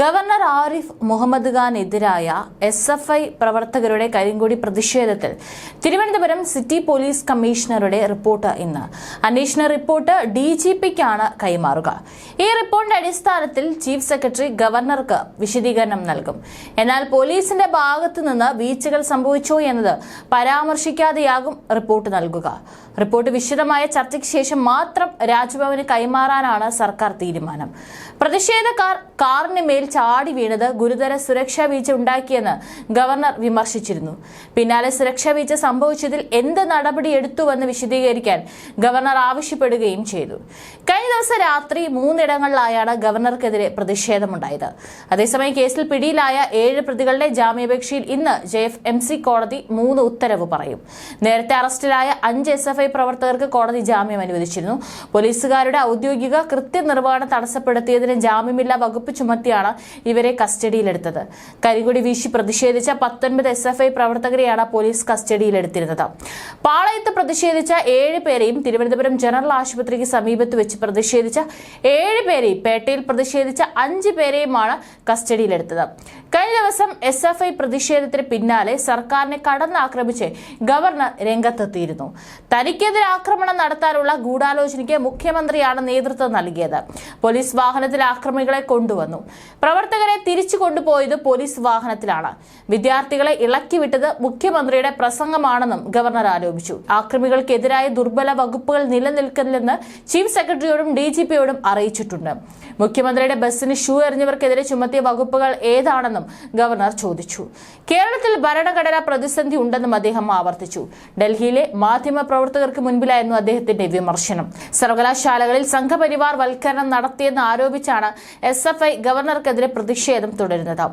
Governor Arif Muhammad ഖാനെതിരായ S F I പ്രവർത്തകരുടെ കരിങ്കൊടി പ്രതിഷേധത്തിൽ തിരുവനന്തപുരം സിറ്റി പോലീസ് കമ്മീഷണറുടെ റിപ്പോർട്ട് ഇന്ന്. അന്വേഷണ റിപ്പോർട്ട് ഡി ജി പിക്കാണ് കൈമാറുക. ഈ റിപ്പോർട്ടിന്റെ അടിസ്ഥാനത്തിൽ ചീഫ് സെക്രട്ടറി ഗവർണർക്ക് വിശദീകരണം നൽകും. എന്നാൽ പോലീസിന്റെ ഭാഗത്തു നിന്ന് വീഴ്ചകൾ സംഭവിച്ചോ എന്നത് പരാമർശിക്കാതെയാകും റിപ്പോർട്ട് നൽകുക. റിപ്പോർട്ട് വിശദമായ ചർച്ചയ്ക്ക് ശേഷം മാത്രം രാജ്ഭവന് കൈമാറാനാണ് സർക്കാർ തീരുമാനം. പ്രതിഷേധക്കാർ കാറിന് മേൽ ചാടി വീണത് ഗുരുതര സുരക്ഷാ വീഴ്ച ഉണ്ടാക്കിയെന്ന് ഗവർണർ വിമർശിച്ചിരുന്നു. പിന്നാലെ സുരക്ഷാ വീഴ്ച സംഭവിച്ചതിൽ എന്ത് നടപടി നടപടിയെടുത്തുവെന്ന് വിശദീകരിക്കാൻ ഗവർണർ ആവശ്യപ്പെടുകയും ചെയ്തു. കഴിഞ്ഞ ദിവസം രാത്രി മൂന്നിടങ്ങളിലായാണ് ഗവർണർക്കെതിരെ പ്രതിഷേധമുണ്ടായത്. അതേസമയം കേസിൽ പിടിയിലായ ഏഴ് പ്രതികളുടെ ജാമ്യാപേക്ഷയിൽ ഇന്ന് ജെ എഫ് എം സി കോടതി മൂന്ന് ഉത്തരവ് പറയും. നേരത്തെ അറസ്റ്റിലായ അഞ്ച് എസ് എഫ് ഐ പ്രവർത്തകർക്ക് കോടതി ജാമ്യം അനുവദിച്ചിരുന്നു. പോലീസുകാരുടെ ഔദ്യോഗിക കൃത്യനിർവഹണം തടസ്സപ്പെടുത്തിയതിന് ജാമ്യമില്ലാ വകുപ്പ് ചുമത്തിയാണ് ഇവരെ കസ്റ്റഡിയിലെടുത്തത്. കരികുടി വീശി പ്രതിഷേധിച്ച പത്തൊൻപത് എസ് എഫ് ഐ പ്രവർത്തകരെയാണ് പോലീസ് കസ്റ്റഡിയിലെടുത്തിരുന്നത്. പാളയത്ത് പ്രതിഷേധിച്ച ഏഴ് പേരെയും തിരുവനന്തപുരം ജനറൽ ആശുപത്രിക്ക് സമീപത്ത് വെച്ച് പ്രതിഷേധിച്ച ഏഴ് പേരെയും പേട്ടയിൽ പ്രതിഷേധിച്ച അഞ്ച് പേരെയുമാണ് കസ്റ്റഡിയിലെടുത്തത്. കഴിഞ്ഞ ദിവസം എസ് എഫ് ഐ പ്രതിഷേധത്തിന് പിന്നാലെ സർക്കാരിനെ കടന്നാക്രമിച്ച് ഗവർണർ രംഗത്തെത്തിയിരുന്നു. തനിക്കെതിരെ ആക്രമണം നടത്താനുള്ള ഗൂഢാലോചനയ്ക്ക് മുഖ്യമന്ത്രിയാണ് നേതൃത്വം നൽകിയത്. പോലീസ് വാഹനത്തിൽ ആക്രമികളെ കൊണ്ടുവന്നു. പ്രവർത്തകരെ തിരിച്ചു കൊണ്ടുപോയത് പോലീസ് വാഹനത്തിലാണ്. വിദ്യാർത്ഥികളെ ഇളക്കി വിട്ടത് മുഖ്യമന്ത്രിയുടെ പ്രസംഗമാണെന്നും ഗവർണർ ആരോപിച്ചു. ആക്രമികൾക്കെതിരായ ദുർബല വകുപ്പുകൾ നിലനിൽക്കില്ലെന്ന് ചീഫ് സെക്രട്ടറിയോടും ഡി അറിയിച്ചിട്ടുണ്ട്. മുഖ്യമന്ത്രിയുടെ ബസ്സിന് ഷൂ എറിഞ്ഞവർക്കെതിരെ ചുമത്തിയ വകുപ്പുകൾ ഏതാണെന്നും ഗവർണർ ചോദിച്ചു. കേരളത്തിൽ ഭരണഘടനാ പ്രതിസന്ധി ഉണ്ടെന്നും അദ്ദേഹം ആവർത്തിച്ചു. ഡൽഹിയിലെ മാധ്യമ പ്രവർത്തകർക്ക് മുൻപിലായിരുന്നു അദ്ദേഹത്തിന്റെ വിമർശനം. സർവകലാശാലകളിൽ സംഘപരിവാർ വൽക്കരണം നടത്തിയെന്ന് ആരോപിച്ചാണ് എസ് എഫ് ഐ ഗവർണർക്കെതിരെ പ്രതിഷേധം തുടരുന്നത്.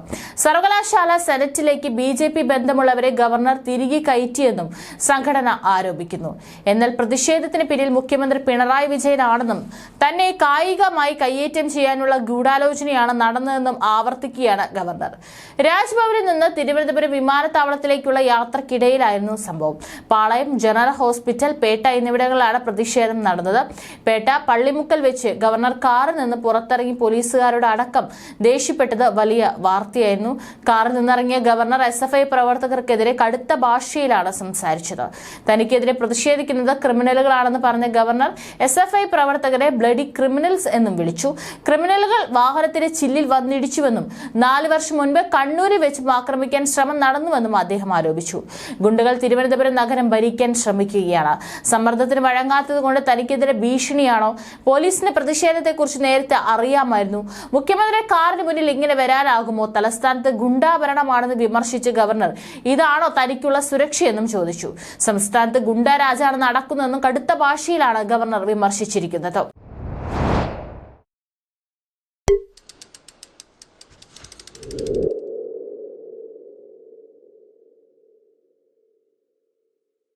സർവകലാശാല സെനറ്റിലേക്ക് ബി ജെ പി ബന്ധമുള്ളവരെ ഗവർണർ തിരികെ കയറ്റിയെന്നും സംഘടന ആരോപിക്കുന്നു. എന്നാൽ പ്രതിഷേധത്തിന് പിന്നിൽ മുഖ്യമന്ത്രി പിണറായി വിജയനാണെന്നും തന്നെ കായികമായി കയ്യേറ്റം ചെയ്യാനുള്ള ഗൂഢാലോചനയാണ് നടന്നതെന്നും ആവർത്തിക്കുകയാണ് ഗവർണർ. രാജ്ഭവനിൽ നിന്ന് തിരുവനന്തപുരം വിമാനത്താവളത്തിലേക്കുള്ള യാത്രക്കിടയിലായിരുന്നു സംഭവം. പാളയം ജനറൽ ഹോസ്പിറ്റൽ പേട്ട എന്നിവിടങ്ങളിലാണ് പ്രതിഷേധം നടന്നത്. പേട്ട പള്ളിമുക്കൽ വെച്ച് ഗവർണർ കാറിൽ നിന്ന് പുറത്തിറങ്ങി പോലീസുകാരുടെ അടക്കം ദേഷ്യപ്പെട്ടത് വലിയ വാർത്തയായിരുന്നു. കാറിൽ നിന്നിറങ്ങിയ ഗവർണർ എസ് എഫ് ഐ പ്രവർത്തകർക്കെതിരെ കടുത്ത ഭാഷയിലാണ് സംസാരിച്ചത്. തനിക്കെതിരെ പ്രതിഷേധിക്കുന്നത് ക്രിമിനലുകളാണെന്ന് പറഞ്ഞ ഗവർണർ എസ് എഫ് ഐ പ്രവർത്തകരെ ബ്ലഡി ക്രിമിനൽസ് എന്നും വിളിച്ചു. ക്രിമിനലുകൾ വാഹനത്തിന്റെ ചില്ലിൽ വന്നിടിച്ചുവെന്നും നാല് വർഷം മുൻപ് കണ്ണൂരിൽ വെച്ച് ആക്രമിക്കാൻ ശ്രമം നടന്നുവെന്നും അദ്ദേഹം ആരോപിച്ചു. ഗുണ്ടുകൾ തിരുവനന്തപുരം നഗരം ഭരിക്കാൻ ശ്രമിക്കുകയാണ്. സമ്മർദ്ദത്തിന് വഴങ്ങാത്തത് കൊണ്ട് തനിക്കെതിരെ ഭീഷണിയാണോ? പോലീസിന്റെ പ്രതിഷേധത്തെക്കുറിച്ച് നേരത്തെ അറിയാമായിരുന്നു. മുഖ്യമന്ത്രി കാറിന് മുന്നിൽ ഇങ്ങനെ വരാനാകുമോ? തലസ്ഥാനത്ത് ഗുണ്ടാഭരണമാണെന്ന് വിമർശിച്ച ഗവർണർ. ഇതാണോ തനിക്കുള്ള സുരക്ഷയെന്നും ചോദിച്ചു. സംസ്ഥാനത്ത് ഗുണ്ടാരാജാണ് നടക്കുന്നതെന്നും കടുത്ത ഭാഷയിലാണ് ഗവർണർ വിമർശിച്ചിരിക്കുന്നത്.